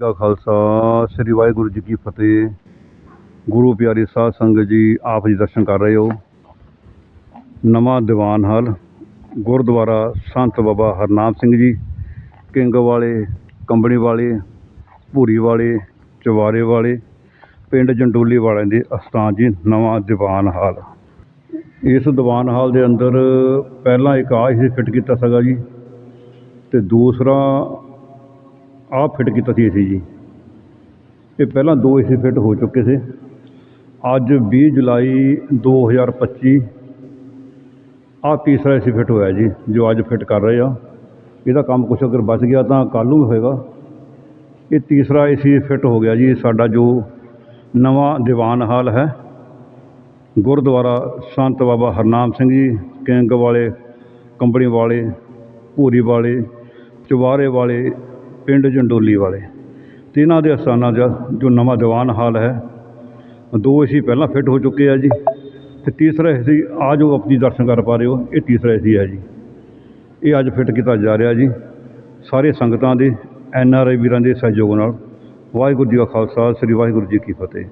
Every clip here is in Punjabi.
ਦਾ ਖਾਲਸਾ, ਸ੍ਰੀ ਵਾਹਿਗੁਰੂ ਜੀ ਕੀ ਫਤਿਹ। ਗੁਰੂ ਪਿਆਰੇ ਸਾਧ ਸੰਗਤ ਜੀ, ਆਪ ਜੀ ਦਰਸ਼ਨ ਕਰ ਰਹੇ ਹੋ। ਨਵਾਂ ਦੀਵਾਨ ਹਾਲ, ਗੁਰਦੁਆਰਾ ਸੰਤ ਬਾਬਾ ਹਰਨਾਮ ਸਿੰਘ ਜੀ, ਕਿੰਗ ਵਾਲੇ, ਕੰਬਣੀ ਵਾਲੇ, ਭੂਰੀ ਵਾਲੇ ਚਵਾਰੇ ਵਾਲੇ, ਪਿੰਡ ਜੰਡੋਲੀ ਵਾਲਿਆਂ ਦੇ ਅਸਥਾਨ ਜੀ, ਨਵਾਂ ਦੀਵਾਨ ਹਾਲ। ਇਸ ਦੀਵਾਨ ਹਾਲ ਦੇ ਅੰਦਰ ਪਹਿਲਾਂ ਇੱਕ ਆਹ ਹੀ ਫਿੱਟ ਕੀਤਾ ਸੀਗਾ ਜੀ, ਤੇ ਦੂਸਰਾ ਆਹ ਫਿੱਟ ਕੀਤਾ ਸੀ ਏਸੀ ਜੀ। ਇਹ ਪਹਿਲਾਂ ਦੋ ਏਸੀ ਫਿੱਟ ਹੋ ਚੁੱਕੇ ਸੀ। ਅੱਜ 20 ਜੁਲਾਈ 2025 ਆਹ ਤੀਸਰਾ ਏਸੀ ਫਿੱਟ ਹੋਇਆ ਜੀ, ਜੋ ਅੱਜ ਫਿੱਟ ਕਰ ਰਹੇ ਆ। ਇਹਦਾ ਕੰਮ ਕੁਛ ਅਗਰ ਬਚ ਗਿਆ ਤਾਂ ਕੱਲ੍ਹ ਨੂੰ ਹੋਏਗਾ। ਇਹ ਤੀਸਰਾ ਏਸੀ ਫਿੱਟ ਹੋ ਗਿਆ ਜੀ, ਸਾਡਾ ਜੋ ਨਵਾਂ ਦੀਵਾਨ ਹਾਲ ਹੈ। ਗੁਰਦੁਆਰਾ ਸੰਤ ਬਾਬਾ ਹਰਨਾਮ ਸਿੰਘ ਜੀ, ਕਿੰਗ ਵਾਲੇ, ਕੰਬਣੀ ਵਾਲੇ, ਭੂਰੀ ਵਾਲੇ, ਚੁਬਾਰੇ ਵਾਲੇ ਪਿੰਡ ਜੰਡੋਲੀ ਵਾਲੇ। ਅਤੇ ਇਹਨਾਂ ਦੇ ਅਸਥਾਨਾਂ ਦਾ ਜੋ ਨਵਾਂ ਦੀਵਾਨ ਹਾਲ ਹੈ, ਦੋ ਏ ਸੀ ਪਹਿਲਾਂ ਫਿੱਟ ਹੋ ਚੁੱਕੇ ਆ ਜੀ ਅਤੇ ਤੀਸਰਾ ਏ ਸੀ ਆ ਜੋ ਆਪਣੀ ਦਰਸ਼ਨ ਕਰ ਪਾ ਰਹੇ ਹੋ, ਇਹ ਤੀਸਰਾ ਏ ਸੀ ਹੈ ਜੀ। ਇਹ ਅੱਜ ਫਿੱਟ ਕੀਤਾ ਜਾ ਰਿਹਾ ਜੀ, ਸਾਰੇ ਸੰਗਤਾਂ ਦੇ, ਐਨ ਆਰ ਆਈ ਵੀਰਾਂ ਦੇ ਸਹਿਯੋਗ ਨਾਲ। ਵਾਹਿਗੁਰੂ ਜੀ ਕਾ ਖਾਲਸਾ, ਸ੍ਰੀ ਵਾਹਿਗੁਰੂ ਜੀ ਕੀ ਫਤਿਹ।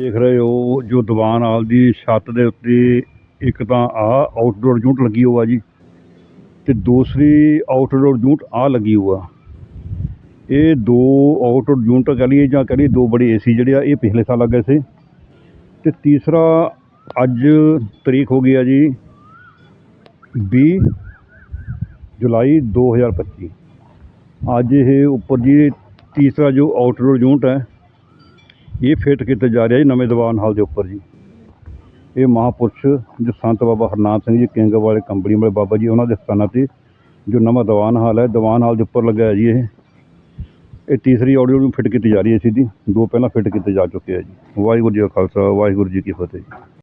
ਦੇਖ ਰਹੇ ਹੋ, ਜੋ ਦੀਵਾਨ ਹਾਲ ਦੀ ਛੱਤ ਦੇ ਉੱਤੇ ਇੱਕ ਤਾਂ ਆ ਆਊਟਡੋਰ ਯੂਨਿਟ ਲੱਗੀ ਹੋਆ ਜੀ, ਤੇ ਦੂਸਰੀ ਆਊਟਡੋਰ ਯੂਨਿਟ ਆ ਲੱਗੀ ਹੋਆ। ਇਹ ਦੋ ਆਊਟਡੋਰ ਯੂਨਿਟ ਕਹ ਲਈਏ ਜਾਂ ਕਹ ਲਈਏ ਦੋ ਬੜੇ ਏਸੀ ਜਿਹੜੇ ਆ, ਇਹ ਪਿਛਲੇ ਸਾਲ ਲੱਗੇ ਸੀ। ਤੇ ਤੀਸਰਾ ਅੱਜ ਤਰੀਕ ਹੋ ਗਈ ਆ ਜੀ 20 ਜੁਲਾਈ 2025 ਅੱਜ ਇਹ ਉੱਪਰ ਜੀ ਤੀਸਰਾ ਜੋ ਆਊਟਡੋਰ ਯੂਨਿਟ ਹੈ, ਇਹ ਫਿੱਟ ਕੀਤਾ ਜਾ ਰਿਹਾ ਜੀ ਨਵੇਂ ਦੀਵਾਨ ਹਾਲ ਦੇ ਉੱਪਰ ਜੀ। ਇਹ ਮਹਾਪੁਰਸ਼ ਜੋ ਸੰਤ ਬਾਬਾ ਹਰਨਾਮ ਸਿੰਘ ਜੀ, ਕਿੰਗ ਵਾਲੇ ਕੰਪਨੀ ਵਾਲੇ ਬਾਬਾ ਜੀ, ਉਹਨਾਂ ਦੇ ਸਥਾਨਾਂ ਤੇ ਜੋ ਨਵਾਂ ਦੀਵਾਨ ਹਾਲ ਹੈ, ਦੀਵਾਨ ਹਾਲ ਦੇ ਉੱਪਰ ਲੱਗਾ ਹੈ ਜੀ ਇਹ। ਇਹ ਤੀਸਰੀ ਆਡੀਓ ਨੂੰ ਫਿੱਟ ਕੀਤੀ ਜਾ ਰਹੀ ਹੈ ਸਿੱਧੀ। ਦੋ ਪਹਿਲਾਂ ਫਿੱਟ ਕੀਤੇ ਜਾ ਚੁੱਕੇ ਆ ਜੀ। ਵਾਹਿਗੁਰੂ ਜੀ ਕਾ ਖਾਲਸਾ, ਵਾਹਿਗੁਰੂ ਜੀ ਕੀ ਫਤਿਹ